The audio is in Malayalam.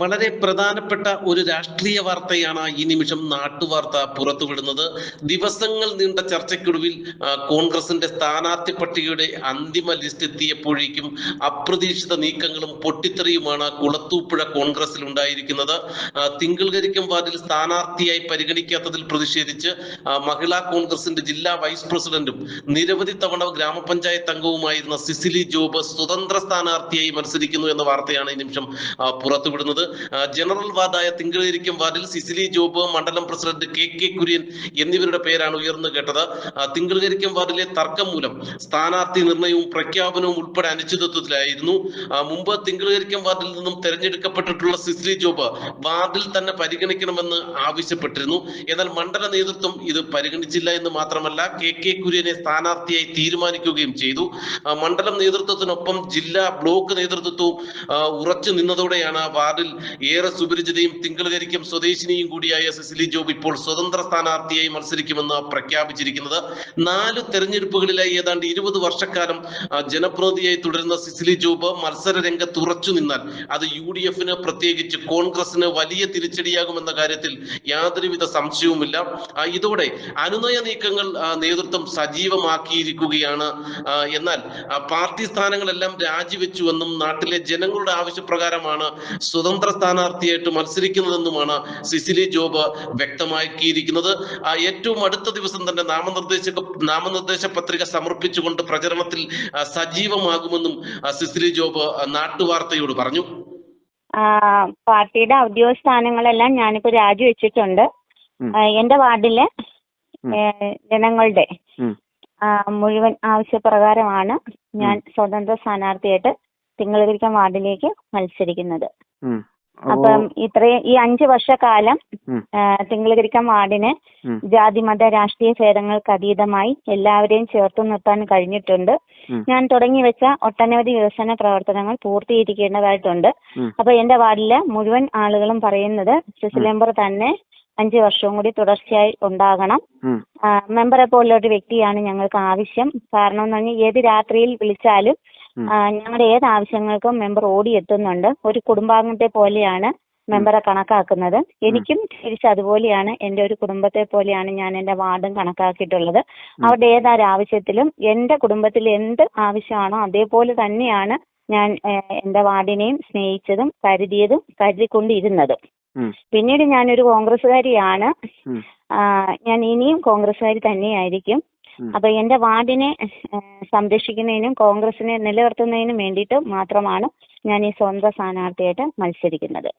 വളരെ പ്രധാനപ്പെട്ട ഒരു രാഷ്ട്രീയ വാർത്തയാണ് ഈ നിമിഷം നാട്ടുവാർത്ത പുറത്തുവിടുന്നത്. ദിവസങ്ങൾ നീണ്ട ചർച്ചയ്ക്കൊടുവിൽ കോൺഗ്രസിന്റെ സ്ഥാനാർത്ഥി പട്ടികയുടെ അന്തിമ ലിസ്റ്റ് എത്തിയപ്പോഴേക്കും അപ്രതീക്ഷിത നീക്കങ്ങളും പൊട്ടിത്തെറിയുമാണ് കുളത്തൂപ്പുഴ കോൺഗ്രസിൽ ഉണ്ടായിരിക്കുന്നത്. ആ, തിങ്കിൾകരിക്കം വാർഡിൽ സ്ഥാനാർത്ഥിയായി പരിഗണിക്കാത്തതിൽ പ്രതിഷേധിച്ച് മഹിളാ കോൺഗ്രസിന്റെ ജില്ലാ വൈസ് പ്രസിഡന്റും നിരവധി തവണ ഗ്രാമപഞ്ചായത്ത് അംഗവുമായിരുന്ന സിസിലി ജോബ് സ്വതന്ത്ര സ്ഥാനാർത്ഥിയായി മത്സരിക്കുന്നു എന്ന വാർത്തയാണ് ഈ നിമിഷം പുറത്തുവിടുന്നത്. ജനറൽ വാദായ തിങ്കളിരിക്കും വാർഡിൽ സിസിലി ജോബ് മണ്ഡലം പ്രസിഡന്റ് കെ കെ കുര്യൻ എന്നിവരുടെ പേരാണ് ഉയർന്നു കേട്ടത്. തിങ്കളിരിക്കും വാർഡിലെ തർക്കം മൂലം സ്ഥാനാർത്ഥി നിർണയവും പ്രഖ്യാപനവും ഉൾപ്പെടെ അനിശ്ചിതത്വത്തിലായിരുന്നു. മുമ്പ് തിങ്കളിരിക്കും വാർഡിൽ നിന്നും തെരഞ്ഞെടുക്കപ്പെട്ടിട്ടുള്ള സിസിലി ജോബ് വാർഡിൽ തന്നെ പരിഗണിക്കണമെന്ന് ആവശ്യപ്പെട്ടിരുന്നു. എന്നാൽ മണ്ഡല നേതൃത്വം ഇത് പരിഗണിച്ചില്ല എന്ന് മാത്രമല്ല കെ കെ കുര്യനെ സ്ഥാനാർത്ഥിയായി തീരുമാനിക്കുകയും ചെയ്തു. മണ്ഡലം നേതൃത്വത്തിനൊപ്പം ജില്ലാ ബ്ലോക്ക് നേതൃത്വവും ഉറച്ചു നിന്നതോടെയാണ് വാർഡിൽ ഏറെ സുപരിചിതയും തിങ്കളകരിക്കും സ്വദേശിനിയും കൂടിയായ സിസിലി ജോബ് ഇപ്പോൾ സ്വതന്ത്ര സ്ഥാനാർത്ഥിയായി മത്സരിക്കുമെന്ന് പ്രഖ്യാപിച്ചിരിക്കുന്നത്. നാല് തെരഞ്ഞെടുപ്പുകളിലായി ഏതാണ്ട് ഇരുപത് വർഷക്കാലം ജനപ്രതിയായി തുടരുന്ന സിസിലി ജോബ് മത്സര രംഗത്ത് ഉറച്ചു നിന്നാൽ അത് യു ഡി എഫിന് പ്രത്യേകിച്ച് കോൺഗ്രസിന് വലിയ തിരിച്ചടിയാകുമെന്ന കാര്യത്തിൽ യാതൊരുവിധ സംശയവുമില്ല. ഇതോടെ അനുനയ നീക്കങ്ങൾ നേതൃത്വം സജീവമാക്കിയിരിക്കുകയാണ്. എന്നാൽ പാർട്ടി സ്ഥാനങ്ങളെല്ലാം രാജിവെച്ചുവെന്നും നാട്ടിലെ ജനങ്ങളുടെ ആവശ്യപ്രകാരമാണ് സ്വതന്ത്ര സ്ഥാനാർത്ഥിയായിട്ട് മത്സരിക്കുന്നതെന്നുമാണ് സിസിലി ജോബ് വ്യക്തമാക്കിയിരിക്കുന്നത്. ആ, ഏറ്റവും അടുത്ത ദിവസം തന്നെ നാമനിർദ്ദേശ നാമനിർദ്ദേശ പത്രിക സമർപ്പിച്ചുകൊണ്ട് പ്രചരണത്തിൽ സജീവമാകുമെന്നും സിസിലി ജോബ് നാട്ടുവാർത്തയോട് പറഞ്ഞു. പാർട്ടിയുടെ ഔദ്യോഗിക സ്ഥാനങ്ങളെല്ലാം ഞാനിപ്പോ രാജിവെച്ചിട്ടുണ്ട്. എന്റെ വാർഡിലെ ജനങ്ങളുടെ മുഴുവൻ ആവശ്യപ്രകാരമാണ് ഞാൻ സ്വതന്ത്ര സ്ഥാനാർത്ഥിയായിട്ട് തിങ്കളകരിക്കം വാർഡിലേക്ക് മത്സരിക്കുന്നത്. അപ്പം ഇത്രയും ഈ അഞ്ച് വർഷക്കാലം തിങ്കളകരിക്കം വാർഡിന് ഉം. ജാതി മത രാഷ്ട്രീയ ഭേദങ്ങൾക്ക് അതീതമായി എല്ലാവരെയും ചേർത്ത് നിർത്താൻ കഴിഞ്ഞിട്ടുണ്ട്. ഞാൻ തുടങ്ങി വെച്ച ഒട്ടനവധി വികസന പ്രവർത്തനങ്ങൾ പൂർത്തീകരിക്കേണ്ടതായിട്ടുണ്ട്. അപ്പൊ എന്റെ വാർഡിലെ മുഴുവൻ ആളുകളും പറയുന്നത് മെമ്പർ തന്നെ അഞ്ച് വർഷവും കൂടി തുടർച്ചയായി ഉണ്ടാകണം. മെമ്പറെ പോലുള്ള ഒരു വ്യക്തിയാണ് ഞങ്ങൾക്ക് ആവശ്യം. കാരണം എന്ന് പറഞ്ഞാൽ ഏത് രാത്രിയിൽ വിളിച്ചാലും ഞങ്ങളുടെ ഏത് ആവശ്യങ്ങൾക്കും മെമ്പർ ഓടിയെത്തുന്നുണ്ട് ഒരു കുടുംബാംഗത്തെ പോലെയാണ് മെമ്പറെ കണക്കാക്കുന്നത്. എനിക്കും തിരിച്ച് അതുപോലെയാണ് എന്റെ ഒരു കുടുംബത്തെ പോലെയാണ് ഞാൻ എന്റെ വാർഡും കണക്കാക്കിയിട്ടുള്ളത്. അവരുടെ ഏതൊരാവശ്യത്തിലും എന്റെ കുടുംബത്തിൽ എന്ത് ആവശ്യമാണോ അതേപോലെ തന്നെയാണ് ഞാൻ എന്റെ എന്റെ വാർഡിനെയും സ്നേഹിച്ചതും കരുതിയതും കരുതിക്കൊണ്ടിരുന്നതും. പിന്നീട് ഞാനൊരു കോൺഗ്രസ്സുകാരിയാണ്. ഞാൻ ഇനിയും കോൺഗ്രസ്സുകാരി തന്നെയായിരിക്കും. അപ്പൊ എന്റെ വാർഡിനെ സംരക്ഷിക്കുന്നതിനും കോൺഗ്രസിനെ നിലനിർത്തുന്നതിനും വേണ്ടിയിട്ട് മാത്രമാണ് ഞാൻ ഈ സ്വതന്ത്ര സ്ഥാനാർത്ഥിയായിട്ട് മത്സരിക്കുന്നത്.